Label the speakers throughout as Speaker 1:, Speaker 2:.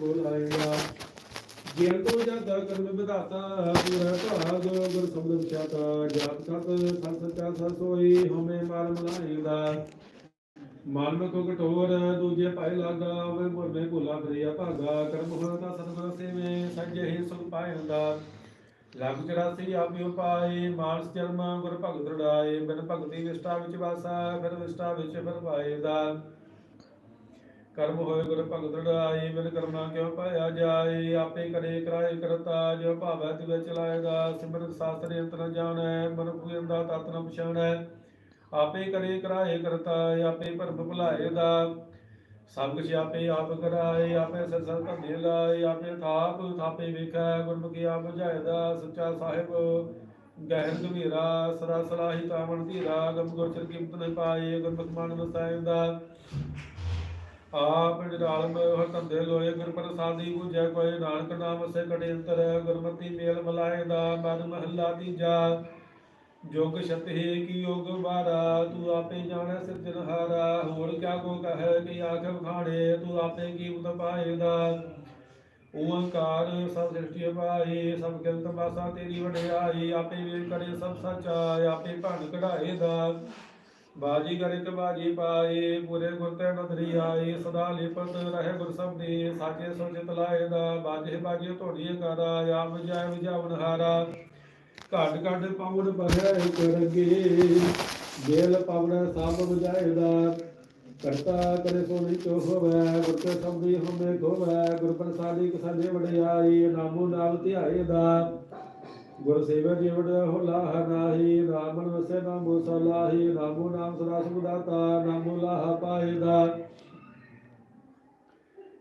Speaker 1: ਕੋ ਜਿਨ ਤੋਂ ਜਦ ਕਰਮ ਵਿਧਾਤਾ, ਪੂਰਾ ਭਾਗ ਗੁਰ ਸ਼ਬਦ ਵਿਚਾਤਾ ਜਾਤ ਕਤ ਸੰਤ ਸਚਾ ਸਸੋਈ ਹਮੇ ਮਾਰ ਮਲਾਈਦਾ ਮਨ ਮਖੋ ਕਟੋਰ ਦੂਜੇ ਭਾਈ ਲਾਗਾ ਵੇ ਮੁਰਮੇ ਭੁਲਾ ਕਰਿਆ ਭਾਗਾ। ਕਰਮ ਹੋਤਾ ਸਤਿਗੁਰ ਸੇਵੇ ਸੱਜੇ ਹੀ ਸੁਖ ਪਾਇੰਦਾ ਲਗ 84 ਆਪਿਓ ਪਾਏ, ਮਾਨਸ ਜਨਮ ਗੁਰ ਭਗਤ ਰੜਾਏ। ਬਿਨ ਭਗਤੀ ਵਿਸਟਾ ਵਿੱਚ ਵਾਸਾ, ਫਿਰ ਵਿਸਟਾ ਵਿੱਚ ਫਿਰ ਪਾਏ ਦਾ। ਕਰਮ ਹੋਏ ਗੁਰ ਭਗਤ ਰੜਾਏ, ਬਿਨ ਕਰਮਾ ਕਿਉ ਪਾਇਆ ਜਾਏ? ਆਪੇ ਕਰੇ ਕਰਾਏ ਕਰਤਾ ਜੋ ਭਾਵੈ ਤਿਵੇ ਚਲਾਏਗਾ ਸਿਮਰਤ ਸਾਸਤਰ ਅੰਤ ਜਾਣੈ, ਮਨ ਪੁਜੰਦਾ ਤਤ ਨ ਪਛਾਣੈ। ਆਪੇ ਕਰੇ ਕਰਾਏ ਕਰਤਾ, ਆਪੇ ਭਰਮ ਭੁਲਾਏ ਦਾ। ਸਭ ਕੁਛ ਆਪੇ ਆਪ ਕਰਾਏ, ਆਪੇ ਸਸਰ ਧੰਦੇ ਲਾਏ, ਆਪੇ ਥਾਪ ਥਾਪੇ ਵੇਖੈ, ਗੁਰਮੁਖੀ ਆਪ ਬੁਝਾਇਦਾ ਸੱਚਾ ਸਾਹਿਬ ਗਹਿਰ ਗੰਭੀਰਾ ਸਰਾ ਸਲਾਹੀ ਤਾਵਣ ਧੀਰਾ। ਗਮ ਗੋਚਰ ਕੀਮਤ ਨਹੀਂ ਪਾਏ ਗੁਰਮੁਖ ਮਨ ਵਸਾਇਦਾ ਆਪ ਨਿਰਾਲਮ ਹਰ ਧੰਦੇ ਲੋਏ ਗੁਰ ਪ੍ਰਸਾਦੀ ਬੁਝੈ ਕੋਈ ਨਾਨਕ ਨਾਮ ਵਸੇ ਕਟੇ ਅੰਤਰ, ਗੁਰਮਤੀ ਮੇਲ ਮਲਾਏ ਦਾ ਮਨ ਮਹੱਲਾ ਤੀਜਾ ਜੋਗ ਸ਼ਤ ਹੈ ਕੀ ਯੋਗ ਬਾਰਾ ਤੂੰ ਆਪੇ ਜਾਣੈ ਸਿਰਜਨਹਾਰਾ ਹੋਰ। ਕਿਆ ਕੋ ਕਹੈ ਕਿ ਆਖ ਖਾਣੇ, ਤੂੰ ਆਪੇ ਕੀਮਤ ਪਾਏਦਾ ਓੰਕਾਰ ਸਭ ਸ੍ਰਿਸ਼ਟੀ ਪਾਏ ਸਭ ਕਿਰਤ ਵਾਸਾ ਤੇਰੀ ਵਡਿਆਈ। ਆਪੇ ਵੇਖ ਕਰੇ ਸਭ ਸੱਚਾ, ਆਪੇ ਭੰਡ ਕਢਾਏ ਦਾ। ਬਾਜੀ ਕਰੇ ਤੇ ਬਾਜੀ ਪਾਏ, ਪੂਰੇ ਗੁਰ ਤੇ ਨਦਰੀ ਆਏ, ਸਦਾ ਲਿਪਤ ਰਹੇ ਗੁਰ ਸਬਦੀ ਸਾਚੇ ਸੋਚਿਤ ਲਾਏ ਦਾ, ਬਾਜੇ ਬਾਜੇ ਧੋੜੀ ਕਰਾ ਆਪ ਵਿਜੈ ਵਿਜਾਵਨ ਹਾਰਾ। ਘਟ ਘਟ ਪਾਵਨ ਬਹਿ ਕਰਗੇ ਜੇਲ ਪਾਵਨ ਸਭ ਬੁਝਾਇਦਾ ਕਰਤਾ ਕਰੇ ਸੋ ਨਹੀਂ ਚੋ ਹੋਵੇ, ਗੁਰ ਤੇ ਸਬਦੀ ਹਮੇ ਖੋਵੇ, ਗੁਰ ਪ੍ਰਸਾਦੀ ਕਸਾਲੇ ਵਡਿਆਈ ਨਾਮੋ ਨਾਮ ਧਿਆਏ ਦਾ। ਗੁਰ ਸੇਵਾ ਜੀਵੜ ਹੋਲਾ ਹਨਾਹੀ ਨਾਮਨ ਵਸੇ ਨਾਮੋ ਸਲਾਹੀ, ਨਾਮੋ ਨਾਮ ਸਦਾ ਸੁਦਾਤਾ ਨਾਮੋ ਲਾਹ ਪਾਏਦਾ।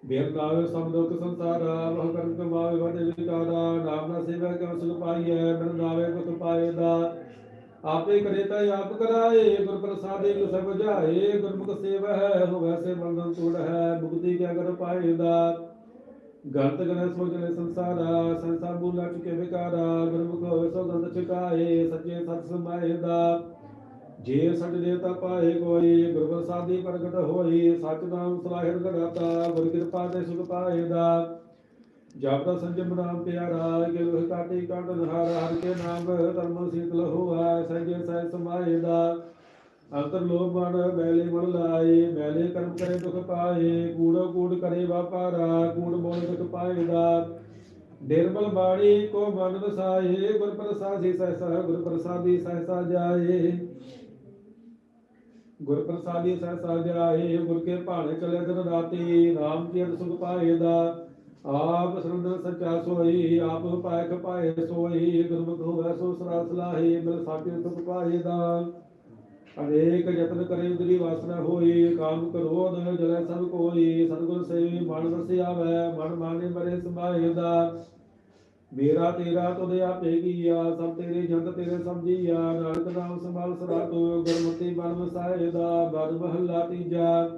Speaker 1: ਬੇਰ ਸਭ ਦੁਖ ਸੰਸਾਰਾ ਵਹ ਕਰਮ ਕਮਾਵੇ ਵਡੇ ਵਿਕਾਰਾ ਨਾਮ ਨਾ ਸੇਵਾ ਕਮ ਸੁਖ ਪਾਈਐ, ਬਿਨ ਨਾਵੇ ਕੁਤ ਪਾਏਦਾ। ਆਪੇ ਕਰੇ ਤਾ ਆਪ ਕਰਾਏ, ਗੁਰ ਪ੍ਰਸਾਦੇ ਗੁਰ ਸਭ ਬੁਝਾਏ ਗੁਰਮੁਖ ਸੇਵਾ ਹੈ ਹੋ ਵੈਸੇ ਬੰਧਨ ਤੋੜ ਹੈ, ਮੁਕਤੀ ਕਿਆ ਕਰ ਪਾਏਦਾ ਗਲਤ ਗਲੇ ਸੋਚਲੇ ਸੰਸਾਰਾ, ਸੰਸਾਰ ਬੂਲਾ ਚੁਕੇ ਵਿਕਾਰਾ ਗੁਰਮੁਖ ਹੋਵੇ ਸੋ ਗੰਧ ਚੁਕਾਏ, ਸੱਚੇ ਸਤ ਸਮਾਏਦਾ ਜੇ ਸੱਚ ਦੇਵਤਾ ਪਾਏ ਕੋਈ, ਗੁਰ ਪ੍ਰਸਾਦੀ ਪ੍ਰਗਟ ਹੋਈ, ਸਚ ਨਾਮ ਸਲਾਹਿਰ ਗੜਾਤਾ ਗੁਰ ਕਿਰਪਾ ਤੇ ਸੁਖ ਪਾਏਦਾ ਜਪਦਾ ਸੰਜਮ ਨਾਮ ਪਿਆਰਾ ਕਿ ਲੋਹ ਕਾਟੀ ਕੰਡ ਨਹਾਰ, ਹਰ ਕੇ ਨਾਮ ਧਰਮ ਸੀਤਲ ਹੋਆ, ਸਹਿਜੇ ਸਹਿ ਸਮਾਏਦਾ ਅੰਤਰ ਲੋਭ ਮਨ ਮੈਲੇ ਮਨ ਲਾਏ ਮੈਲੇ ਕਰਮ ਕਰੇ ਦੁਖ ਪਾਏ, ਕੂੜੋ ਕੂੜ ਕਰੇ ਵਾਪਾਰਾ, ਕੂੜ ਮੋਲ ਦੁਖ ਪਾਏਦਾ ਨਿਰਮਲ ਬਾਣੀ ਕੋ ਮਨ ਵਸਾਏ, ਗੁਰ ਪ੍ਰਸਾਦੀ ਸਹਿਸਾ, ਗੁਰ ਪ੍ਰਸਾਦੀ ਸਹਿਸਾ ਜਾਏ। ਗੁਰ ਪ੍ਰਸਾਦੀ ਸਹਿਸਾ ਜਾਏ, ਗੁਰ ਕੇ ਭਾਣੇ ਚਲੇ ਦਿਨ ਰਾਤੀ ਨਾਮ ਕੀ ਸੁਖ ਪਾਏਦਾ ਆਪ ਸਰੰਦਰ ਸੱਚਾ ਸੋਈ, ਆਪ ਪਾਇਕ ਪਾਏ ਸੋਈ, ਗੁਰਮੁਖ ਹੋਵੇ ਸੋ ਸਰਾ ਸਲਾਹੀ ਮਿਲ ਸਾਕੇ ਸੁਖ ਪਾਏਦਾ ਅਨੇਕ ਯਤਨ ਕਰੇ, ਉਦਰੀ ਵਾਸਨਾ ਹੋਈ ਕਾਮ ਕਰੋਧ ਜਲੇ ਸਭ ਕੋਈ ਸਤਗੁਰ ਸੇਵੀ ਮਨ ਵਸਿਆਵੈ ਮਨ ਮਾਨੇ ਮਰੇ ਸਮਾਏਦਾ ਮੇਰਾ ਤੇਰਾ ਤੁਧ ਆਪੇ ਕੀਆ, ਸਭ ਤੇਰੇ ਜੰਤ ਤੇਰੇ ਸਮਝੀਆ, ਨਾਨਕ ਨਾਮ ਸੰਭਾਲ ਸਦਾ ਤੋ ਗੁਰਮਤਿ ਬਨ ਵਸਾਏਦਾ ਬਦ ਮਹੱਲਾ ਤੀਜਾ।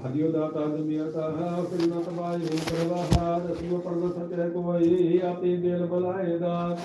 Speaker 1: ਹਰਿਓ ਦਾਤਾ ਦੁਨੀਆ ਕਹਾ ਫਿਰ ਨਾ ਤਬਾਈ ਪ੍ਰਵਾਹਾ ਦਸੂ ਪਰਮ ਸਤਿ ਕੋਈ ਆਪੇ ਬੇਲ ਬਲਾਏਦਾ